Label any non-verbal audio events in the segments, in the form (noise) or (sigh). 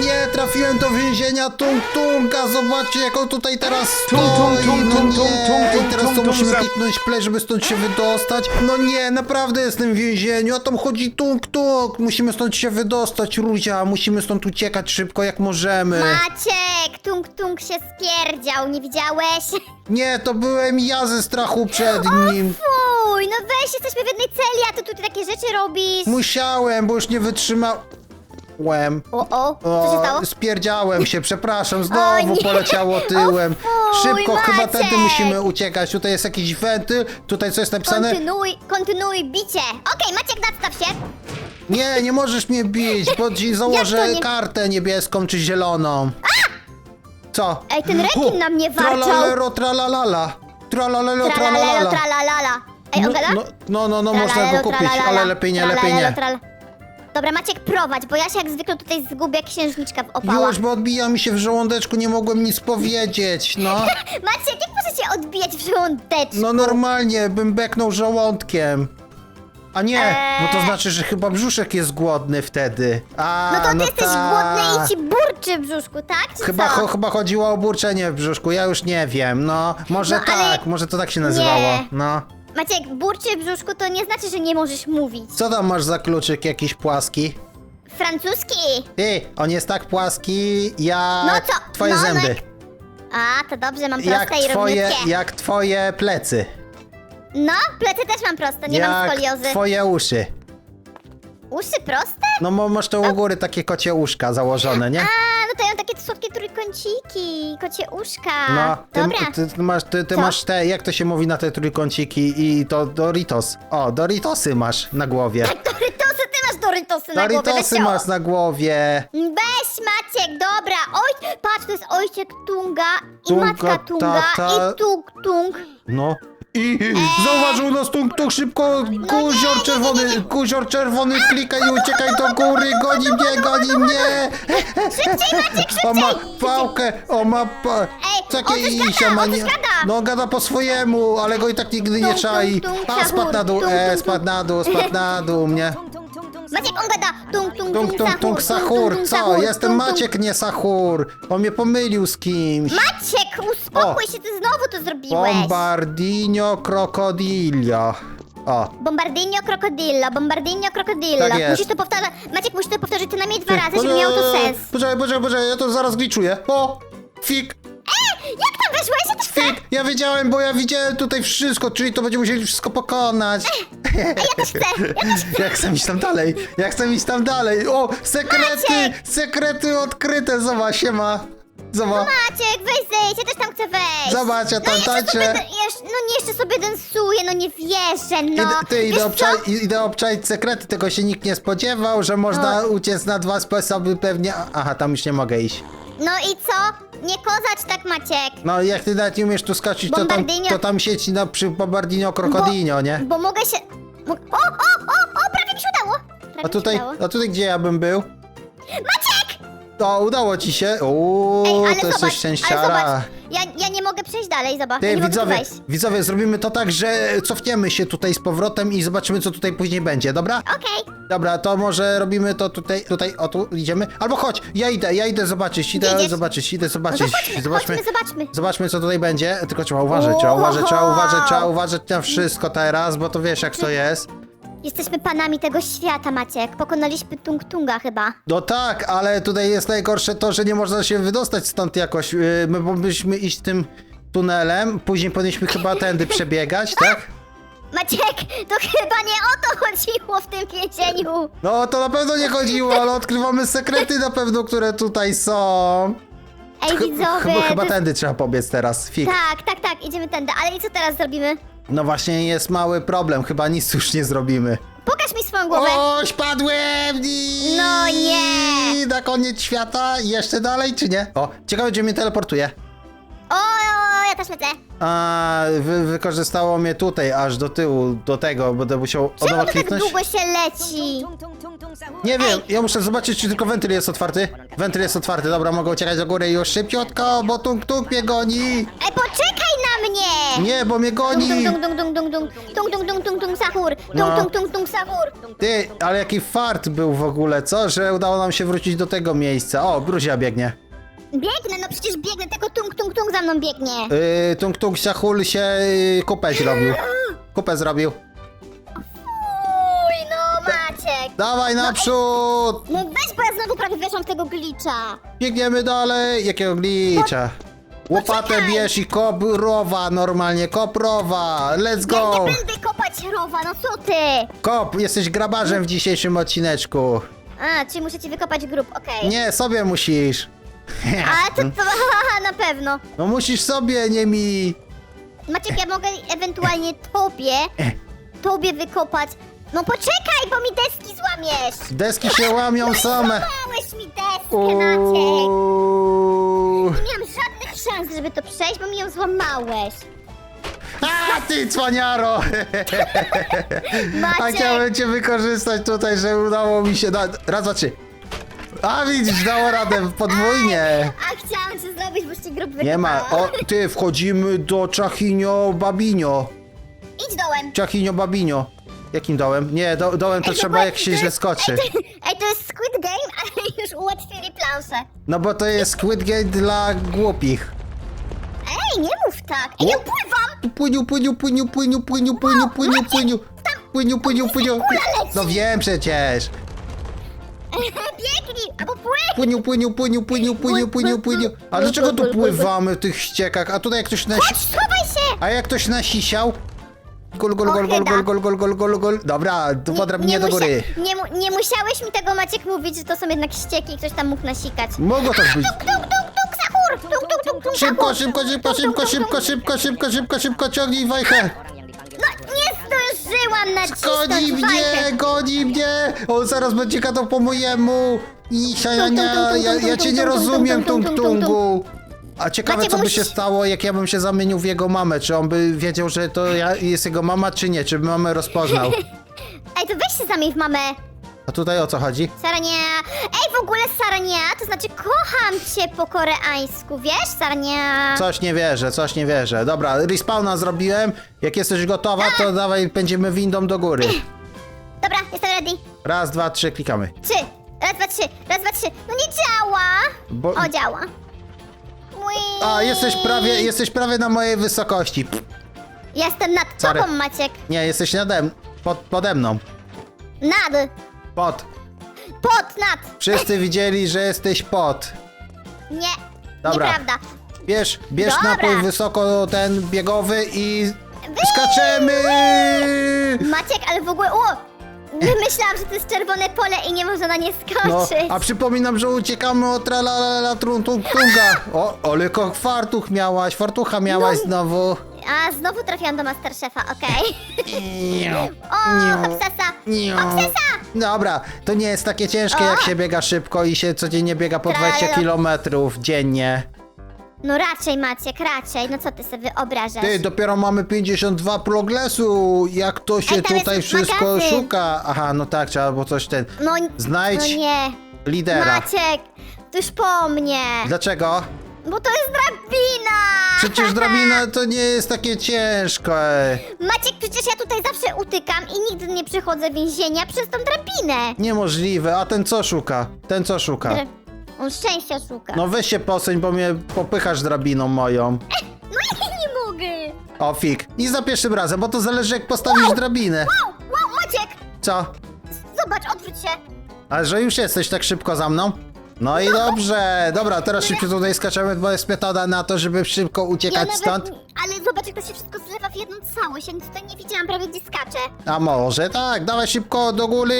nie, trafiłem do więzienia Tung Tunga, zobaczcie jak on tutaj teraz stoi, Tung, tung, tung, no tung, tung, nie, tung, i teraz tung, to tung, musimy za- kliknąć play, żeby stąd się wydostać. No nie, naprawdę jestem w więzieniu, a tam chodzi Tung Tung, musimy stąd się wydostać, Ruzia, musimy stąd uciekać szybko jak możemy. Maciek, tung tung się spierdział, nie widziałeś? Nie, to byłem ja ze strachu przed nim. Fuj, no weź, jesteśmy w jednej celi, a ty tutaj takie rzeczy robisz. Musiałem, bo już nie wytrzymałem. O, o, co się stało? Spierdziałem się, przepraszam, (laughs) znowu nie. poleciało (laughs) tyłem. O fuj, Szybko, chyba Maciek. tędy musimy uciekać. Tutaj jest jakiś wentyl, tutaj co jest napisane? Kontynuuj, kontynuuj bicie. Okej, Maciek, nadstaw się. Nie, nie możesz mnie bić, bo ci (laughs) założę nie? kartę niebieską czy zieloną. Co? Ej, ten rekin na mnie warczał. Tralalero, tralalala. Tralalelo, Tralalelo, tralalala. tralalala. Ej, No, on gada? no, no, no, no można Tralalelo, go kupić, tralalala. ale lepiej nie, lepiej Tralalelo, nie. tral- Dobra, Maciek, prowadź, bo ja się jak zwykle tutaj zgubię jak księżniczka w opałach. Już, bo odbija mi się w żołądeczku, nie mogłem nic powiedzieć, no. (laughs) Maciek, jak możecie odbijać w żołądeczku? No normalnie, bym beknął żołądkiem. A nie, Eee. bo to znaczy, że chyba brzuszek jest głodny wtedy. A, No to ty jesteś tak. głodny i ci burczy w brzuszku, tak? Czy Chyba, co? cho, chyba chodziło o burczenie w brzuszku, ja już nie wiem, no. Może No, ale- tak, może to tak się nazywało, no. Maciek, burczy w brzuszku to nie znaczy, że nie możesz mówić. Co tam masz za kluczyk jakiś płaski? Francuski. Ty, on jest tak płaski jak No co? twoje No, no zęby. jak- A, to dobrze, mam jak proste i twoje, równiutkie. jak twoje plecy. No, plecy też mam proste, nie mam jak skoliozy. twoje uszy. Uszy proste? No mo- masz to u góry takie kocie uszka założone, nie? A, mam takie słodkie trójkąciki, kocie uszka. No, ty, Dobra. ty, ty masz, ty, ty Co? masz te, jak to się mówi na te trójkąciki i to Doritos. O, Doritosy masz na głowie. Dorytosy, ty masz Dorytosy na głowie, Doritosy weź masz na głowie. Weź Maciek, dobra, oj, patrz, to jest ojciec Tunga i Tunga, matka Tunga tata. i Tung Tung. No. I zauważył nas tung tung szybko, guzior czerwony, guzior czerwony, klikaj i uciekaj do góry, goni mnie, goni mnie. Szybciej Maciek, szybciej! (laughs) O ma pałkę, o ma pa... Ej, Takie on coś gada, on coś. No gada po swojemu, ale go i tak nigdy nie Tung, czai. tung, tung, A spadł na dół, tung, e, tung, spadł na dół, spadł na (laughs) dół mnie. Maciek, on gada Tung Tung Tung, tung, tung, sahur, co? Jestem Maciek, nie Sahur. On mnie pomylił z kimś. Uspokój się, ty znowu to zrobiłeś. Bombardino Crocodillo. O. Bombardino Crocodillo, Bombardino Crocodillo. Tak jest. Musisz to powtarzać, Maciek, musisz to powtórzyć co najmniej dwa razy, żeby miało to sens. Poczekaj, poczekaj, poczekaj, ja to zaraz gliczuję. O! Fik, Jak tam weszłeś? Ja też chcę. fik! Ja wiedziałem, bo ja widziałem tutaj wszystko, czyli to będziemy musieli wszystko pokonać. Ja też chcę, ja też. Ja chcę iść tam dalej, ja chcę iść tam dalej. O, sekrety, Maciek! sekrety odkryte, zobacz, się ma. Zobacz. Maciek, weź chcę wejść. Zobacz, ja no tam jeszcze tańczę. sobie, jeszcze, no nie, jeszcze sobie densuję, no nie wierzę, no. Idę, ty, Wiesz idę, co? obczaj, idę obczaić sekrety, tego się nikt nie spodziewał, że można No. uciec na dwa sposoby pewnie. Aha, tam już nie mogę iść. No i co? Nie kozać tak, Maciek. No jak ty nawet nie umiesz tu skoczyć, to tam, to tam sieci na, przy Bombardino Krokodino, nie? Bo mogę się... Mo... O, o, o, o, prawie mi się udało. Prawie A tutaj, mi się udało. a tutaj gdzie ja bym był? Maciek! To udało ci się? Uuu, Ej, ale to jest zobacz, coś ale szczęściara. zobacz. Ja, ja nie mogę przejść dalej, zobacz. ja Ty, nie mogę tu widzowie, wejść. widzowie, zrobimy to tak, że cofniemy się tutaj z powrotem i zobaczymy, co tutaj później będzie, dobra? Okej. Dobra, to może robimy to tutaj, tutaj, o tu idziemy. Albo chodź, ja idę, ja idę zobaczyć, idę Idziesz? zobaczyć, idę No zobaczyć. to chodźmy, zobaczmy, zobaczmy. zobaczmy, co tutaj będzie. Tylko trzeba uważać, trzeba uważać, trzeba uważać, trzeba uważać na wszystko teraz, bo to wiesz, jak to jest. Jesteśmy panami tego świata, Maciek. Pokonaliśmy Tung Tunga chyba. No tak, ale tutaj jest najgorsze to, że nie można się wydostać stąd jakoś. Yy, My powinniśmy iść tym tunelem, później powinniśmy chyba tędy przebiegać, (laughs) tak? Maciek, to chyba nie o to chodziło w tym więzieniu. No to na pewno nie chodziło, ale odkrywamy sekrety na pewno, które tutaj są. Ej, widzowie. chyba, chyba to- tędy trzeba pobiec teraz, fik. Tak, tak, tak, idziemy tędy. Ale i co teraz zrobimy? No właśnie jest mały problem, chyba nic już nie zrobimy. Pokaż mi swoją głowę. O, spadłem! I- No nie. Na koniec świata, jeszcze dalej czy nie? O, ciekawe gdzie mnie teleportuje. O, o, ja też lecę. A, wy, wykorzystało mnie tutaj, aż do tyłu, do tego, będę musiał od Czemu nowa to tak kliknąć. długo się leci? Nie wiem, ja muszę zobaczyć, czy tylko wentyl jest otwarty. Wentyl jest otwarty, dobra, mogę uciekać do góry już szybciutko, bo tung tung mnie goni. Ej, poczekaj na mnie! Nie, bo mnie goni! tung, tung, tung, tung, tung, tung, tung, tung, tung, tung, sahur! Tung, No. tung, tung, tung, sahur! Ty, ale jaki fart był w ogóle, co? Że udało nam się wrócić do tego miejsca. O, Bruzia biegnie. Biegnę, no przecież biegnę, tylko tung, tung, tung za mną biegnie! Yy, tung tung Sahul się yy, kupę zrobił. Kupę zrobił. Uj, no Maciek! Dawaj naprzód! No weź, bo ja znowu prawie weszłam w tego glitcha! Biegniemy dalej. Jakiego glicza? Łopatę Poczekaj. bierz i kop rowa normalnie, kop rowa. Let's Ja go! nie będę kopać rowa, no co ty? Kop, jesteś grabarzem w dzisiejszym odcineczku. A, czyli muszę ci wykopać grób, okej. Nie, sobie musisz. (laughs) A, to, to (laughs) na pewno. No musisz sobie, nie mi. Maciek, ja mogę ewentualnie tobie, (laughs) tobie wykopać. No poczekaj, bo mi deski złamiesz! Deski się łamią same. Złamałeś mi deskę, Maciek! Uuu. Nie miałam żadnych szans, żeby to przejść, bo mi ją złamałeś. A ty cwaniaro! A Maciek! chciałem cię wykorzystać tutaj, że udało mi się. Da... Raz, dwa, trzy. A widzisz, dało radę podwójnie. A chciałam cię zrobić, bo ci grób. Nie ma. O, ty, wchodzimy do Czachinio Babinio. Idź dołem. Czachinio Babinio. Jakim dołem? Nie, do, dołem to Ej, trzeba zobacz, jak się to źle jest- skoczy. Ej, to, ej, to jest Squid Game, (laughs) ale już ułatwili planszę. No bo to jest Squid Game dla głupich. Ej, nie mów tak. Ej, ja pływam! Płyniu, płyniu, płyniu, płyniu, płyniu, płyniu, płyniu, płyniu. Płyniu, płyniu, płyniu. No wiem przecież. Biegnij, albo płyń! Płyniu, płyniu, płyniu, płyniu, płyniu, płyniu, płyniu. A dlaczego tu pływamy w tych ściekach? A tutaj jak ktoś nasi... Się! A jak ktoś nasisiał? Gol, gol, gol, gol, gol, gol, gol, gol, gol, gol. Dobra, tu po drabinie do musia- góry. Nie, mu- nie musiałeś mi tego, Maciek, mówić, że to są jednak ścieki i ktoś tam mógł nasikać. Mogło tak być. Tuk, tuk, tuk, sahur! Tuk, tuk, tuk, tuk, Szybko, sahur! szybko, szybko, Tuk, tuk, szybko, tuk, szybko, tuk. szybko, szybko, szybko, szybko, ciągnij wajchę. Nie zdążyłam nacisnąć Goni mnie, fajkę. goni mnie. On zaraz będzie gadał po mojemu. I siania, tum, tum, ja, tum, ja tum, cię tum, nie tum, rozumiem, tum, tung tum, tum, tungu. A ciekawe, Macie, co bo by się musisz- stało, jak ja bym się zamienił w jego mamę. Czy on by wiedział, że to ja jest jego mama, czy nie? Czy by mamę rozpoznał? (laughs) Ej, to weź się zamień w mamę. A tutaj o co chodzi? Sarania. Ej, w ogóle sarania, to znaczy kocham cię po koreańsku, wiesz, sarania? Coś nie wierzę, coś nie wierzę. Dobra, respawna zrobiłem. Jak jesteś gotowa, to dawaj, pędzimy windą do góry. (clears throat) Dobra, jestem ready. Raz, dwa, trzy, klikamy. Trzy, raz, dwa, trzy, raz, dwa, trzy. No nie działa. Bo- O, działa. Ui. A, jesteś prawie, jesteś prawie na mojej wysokości. Pff, Jestem nad Sorry. tobą, Maciek. Nie, jesteś nade pod, pode mną. Nad. Pod. Pod, nad. Wszyscy widzieli, że jesteś pod. Nie. Dobra. Nieprawda. Bierz, bierz Dobra. napój wysoko ten biegowy i skaczemy! Maciek, ale w ogóle, o! Myślałam, że to jest czerwone pole i nie można na nie No, skoczyć. a przypominam, że uciekamy od tralalala truntunga. O, ale jak fartuch miałaś, fartucha miałaś No. znowu. A, znowu trafiłam do Masterchefa, okej. O, hopsasa! Hopsasa! Dobra, to nie jest takie ciężkie, jak się biega szybko i się codziennie biega po 20 Tralala. km dziennie. No raczej, Maciek, raczej. No co ty sobie wyobrażasz? Ty, dopiero mamy 52 progresu. Jak to się Ej, tam tutaj jest wszystko magazyn. szuka? Aha, no tak, trzeba było coś ten. No, Znajdź no nie. lidera. Maciek, tuż po mnie. Dlaczego? Bo to jest drabina! Przecież drabina to nie jest takie ciężkie. Maciek, przecież ja tutaj zawsze utykam i nigdy nie przychodzę więzienia przez tą drabinę. Niemożliwe. A ten co szuka? Ten co szuka? Dra- On szczęścia szuka. No weź się posuń, bo mnie popychasz drabiną moją. No ja (laughs) nie mogę. O fik. I za pierwszym razem, bo to zależy jak postawisz drabinę. Wow, wow, Maciek! Co? Zobacz, odwróć się. A że już jesteś tak szybko za mną? No i dobrze. Dobra, teraz szybko tutaj skaczemy, bo jest metoda na to, żeby szybko uciekać stąd. Ale zobacz, jak to się wszystko zlewa w jedną całość. Ja nic tutaj nie widziałam, prawie gdzie skaczę. A może tak, dawaj szybko do góry.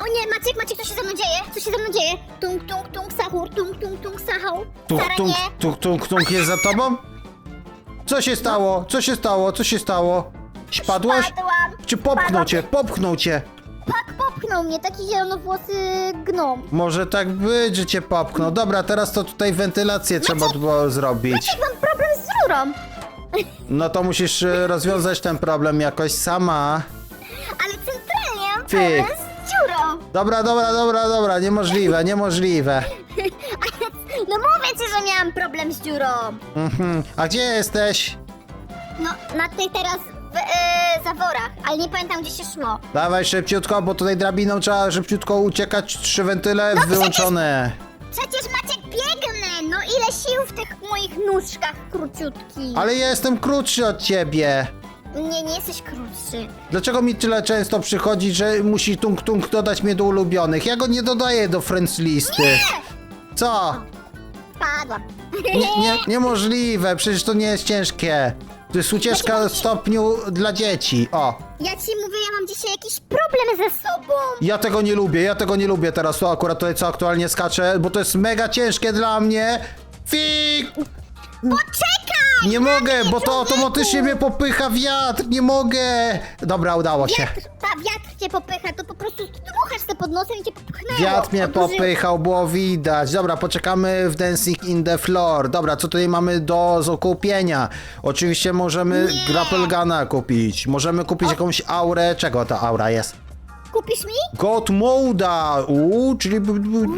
O nie, Maciek, Maciek, co się ze mną dzieje? Co się ze mną dzieje? Tung, tung, tung, sahur, tung, tung, tung, sahur. Tung, Sara, tung, nie. tung, tung, tung jest za tobą? Co się stało? Co się stało? Co się stało? Spadłaś? Spadłam. Czy popchnął cię? Popchnął cię. Tak popchnął mnie, taki zielonowłosy gnom. Może tak być, że cię popchnął. Dobra, teraz to tutaj wentylację trzeba było zrobić. Maciek, mam problem z rurą. No to musisz e, rozwiązać ten problem jakoś sama. Ale centralnie mam Fyk. problem z dziurą. Dobra, dobra, dobra, dobra, niemożliwe, niemożliwe. (laughs) No mówię ci, że miałam problem z dziurą. Mhm. A gdzie jesteś? No, na tej teraz w e, zaworach, ale nie pamiętam gdzie się szło. Dawaj szybciutko, bo tutaj drabiną trzeba szybciutko uciekać. Trzy wentyle No wyłączone. Przecież Maciek biegnę! No ile sił w tych moich nóżkach króciutkich. Ale ja jestem krótszy od ciebie. Nie, nie jesteś krótszy. Dlaczego mi tyle często przychodzi, że musi tung tung dodać mnie do ulubionych? Ja go nie dodaję do friends listy. Co? Spadłam. Nie, nie, (laughs) niemożliwe, przecież to nie jest ciężkie. To jest ucieczka w stopniu dla dzieci. O, Ja ci mówię, ja mam dzisiaj jakiś problem ze sobą. ja tego nie lubię, ja tego nie lubię teraz. To akurat tutaj co aktualnie skaczę, bo to jest mega ciężkie dla mnie. Fik! Poczekaj! Nie mogę, bo to automatycznie mnie popycha wiatr, nie mogę. Dobra, udało się. Wiatr, ta wiatr cię popycha, to po prostu dmuchasz te pod nosem i cię popchnęło. Wiatr mnie popychał, było widać. Dobra, poczekamy w Dancing in the Floor. Dobra, co tutaj mamy do zakupienia? Oczywiście możemy Nie. grapple guna kupić. Możemy kupić jakąś aurę. Czego ta aura jest? Kupisz mi? God Moda! Uuu, czyli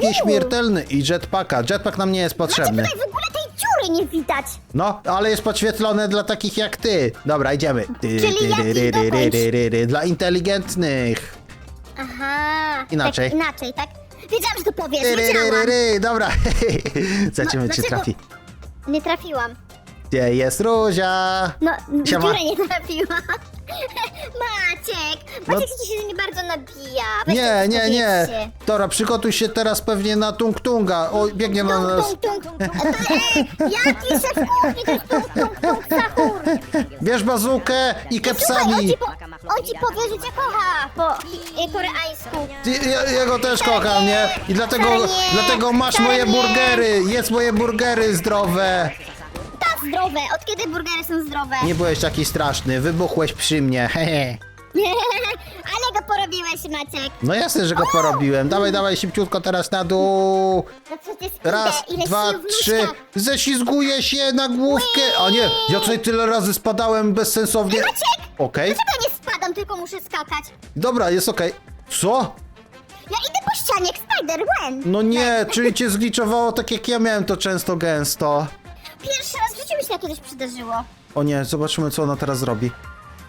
nieśmiertelny i jetpacka. Jetpack nam nie jest Macie potrzebny. tutaj w ogóle tej dziury nie widać. No, ale jest podświetlone dla takich jak ty. Dobra, idziemy. Czyli jak. Dla inteligentnych. Aha. Inaczej. Tak, inaczej, tak? Wiedziałam, że to powiesz, Ry, ry, ry, ry, wiedziałam. ry. Dobra. (laughs) Zobaczymy, czy dlaczego- trafi. Nie trafiłam. Gdzie jest Ruzia? No, Siema. dziurę nie trafiłam. Maciek! (laughs) Maciek No- ci się mnie bardzo nabija. Weź Nie, to nie, nie. powiedzcie. Dobra, przygotuj się teraz pewnie na tung tunga. O, biegnie na Tung, nas. tung, tung, tung. To, ej, jaki szef kuchni? To jest tung, tung, tung, sahur. Bierz bazukę i Słuchaj, on kepsami. ci, po, on ci powie, że cię kocha po koreańsku. Ja, ja go też kocham, nie? I dlatego, nie, dlatego masz moje nie. burgery. Jedz moje burgery zdrowe. Tak, zdrowe. Od kiedy burgery są zdrowe? Nie byłeś taki straszny, wybuchłeś przy mnie. (laughs) Hehe. Ale go porobiłeś, Maciek. No jasne, że go porobiłem. Dawaj, dawaj, szybciutko teraz na dół. No przecież Raz, ile, dwa, sił trzy. Ześlizguję się na główkę. A nie, ja tutaj tyle razy spadałem bezsensownie. Maciek! Okej, Dlaczego nie spadam, tylko muszę skakać? dobra, jest okej. Co? Ja idę po ścianie jak Spider-Man. No nie, czyli cię zgliczowało tak jak ja miałem to często gęsto. Pierwszy raz się to kiedyś przydarzyło. O nie, zobaczymy co ona teraz zrobi.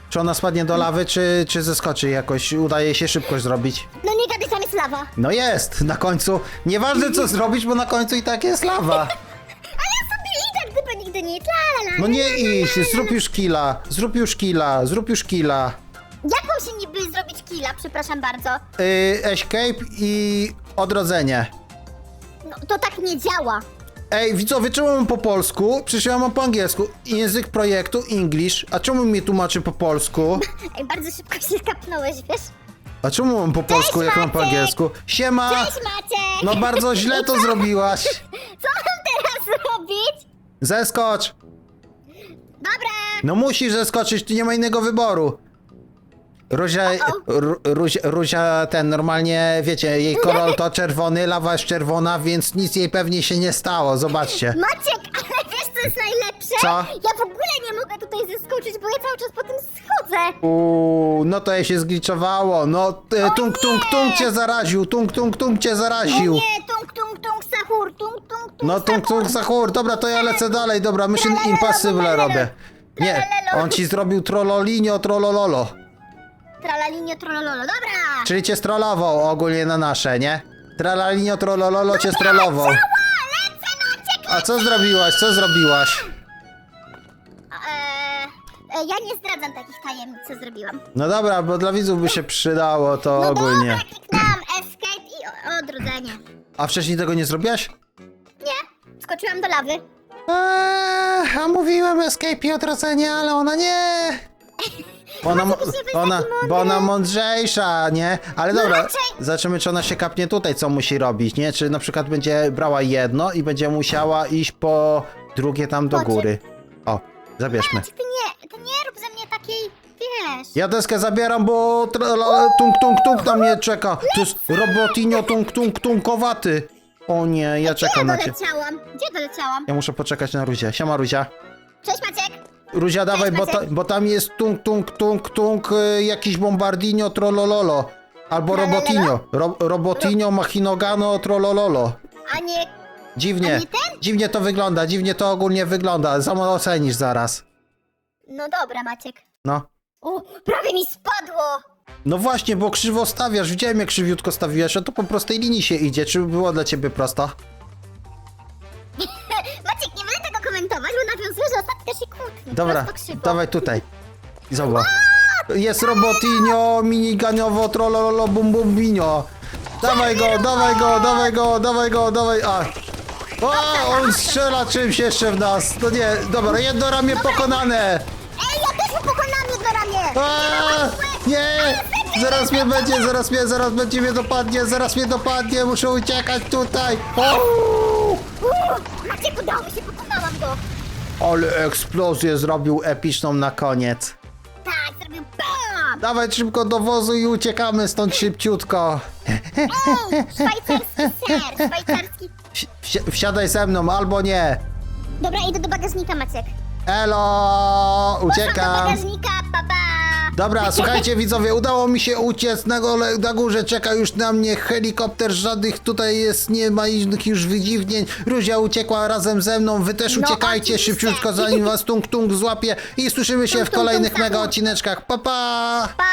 Czy ona spadnie do lawy, czy, czy zeskoczy jakoś? Udaje się szybkość zrobić. No nie gadaj, tam jest lawa. No jest, na końcu. Nieważne co zrobisz, bo na końcu i tak jest lawa. (laughs) A ja sobie idę, gdyby nigdy nic. La, la, la. No nie idź, zrób już killa, zrób już killa, zrób już killa. Jak mam się niby zrobić killa, przepraszam bardzo? Yy, escape i odrodzenie. No to tak nie działa. Ej, widzowie, czemu mam po polsku? Przecież ja mam po angielsku. Język projektu English. A czemu mi tłumaczy po polsku? (laughs) Ej, bardzo szybko się kapnąłeś, wiesz? A czemu mam po polsku, jak mam po Maciek! angielsku? Siema! Cześć Maciek! No bardzo źle to (laughs) zrobiłaś. Co mam teraz robić? Zeskocz! Dobra! No musisz zeskoczyć, tu nie ma innego wyboru. Ruzia, Ru, Ruzia, Ruzia ten normalnie, wiecie, jej kolor to czerwony, lawa jest czerwona, więc nic jej pewnie się nie stało, zobaczcie. Maciek, ale wiesz co jest najlepsze? Co? Ja w ogóle nie mogę tutaj zeskoczyć, bo ja cały czas po tym schodzę. Uuu, no to jej się zgliczowało, no e, tung tung tung cię zaraził, tung tung tung cię O zaraził. nie, tung, tung, tung, sahur, tung, tung, tung, No tung tung sahur, dobra to ja lecę dalej, dobra, Mission Impossible robię. Nie, on ci zrobił trololinio trolololo. Tralalinio, trolololo, dobra! Czyli cię strollował ogólnie na nasze, nie? Tralalinio trolololo cię strollował. Ła, lecę Maciek! A co zrobiłaś, co zrobiłaś? Eee, e, ja nie zdradzam takich tajemnic, co zrobiłam. No dobra, bo dla widzów by się przydało to No ogólnie. dobra, kliknęłam escape i o- odrodzenie. A wcześniej tego nie zrobiłaś? Nie, skoczyłam do lawy. Eee, a mówiłem escape i odrodzenie, ale ona nie. (laughs) Ona, mo- ona, bo ona mądrzejsza, nie? Ale No dobra, raczej- zobaczymy czy ona się kapnie tutaj, co musi robić, nie? Czy na przykład będzie brała jedno i będzie musiała iść po drugie tam do góry. O, zabierzmy. Ty nie, ty nie rób ze mnie takiej, wiesz... Ja deskę zabieram, bo tung tung tung na mnie czeka. To jest robotinio tung tung tunkowaty. O nie, ja Gdzie czekam na cię. doleciałam? Gdzie doleciałam? Ja muszę poczekać na Ruzię. Siema Ruzia. Cześć Maciek! Ruzia, dawaj, bo, ta, bo tam jest tung tung tung tung y, jakiś bombardinio trollololo. Albo robotinio. Ro, robotinio machinogano trollololo. A nie... Dziwnie. A nie ten? Dziwnie to wygląda, dziwnie to ogólnie wygląda. Samo ocenisz zaraz. No dobra, Maciek. No. O, prawie mi spadło! No właśnie, bo krzywo stawiasz. Widziałem jak krzywiutko stawiłeś, a to po prostej linii się idzie. Czy było dla ciebie prosto? Że ostatnio się kłótni. Dobra, Prosto krzywo. dawaj tutaj. I zobacz. Jest robotinio, miniganiowo, trololo, bum bum binio. Dawaj go, dawaj go, dawaj go, dawaj go, dawaj. A. O, on strzela czymś jeszcze w nas. No nie, dobra, jedno ramię pokonane. Ej, ja też mu pokonałam jedno ramię! A, nie! Zaraz mnie będzie, zaraz mnie, zaraz będzie mnie dopadnie, zaraz mnie dopadnie, muszę uciekać tutaj. O! Uuu, Maciek, udało mi się, pokonałam go! Ale eksplozję zrobił epyczną na koniec. Tak, zrobił BAM! Dawaj szybko do wozu i uciekamy stąd szybciutko. Ej, szwajcarski ser, szwajcarski... Wsi- wsi- wsiadaj ze mną, albo nie. Dobra, idę do bagażnika, Maciek. Elo, Poszłam do uciekam. bagażnika, pa, pa! Dobra, słuchajcie widzowie, udało mi się uciec na, gole, na górze, czeka już na mnie helikopter, żadnych tutaj jest, nie ma innych już wydziwnień. Ruzia uciekła razem ze mną, wy też No, uciekajcie oczywiście. szybciutko, zanim was tung tung złapie i słyszymy się Tung, w tung, kolejnych tung, mega tung. odcineczkach. Pa pa! Pa!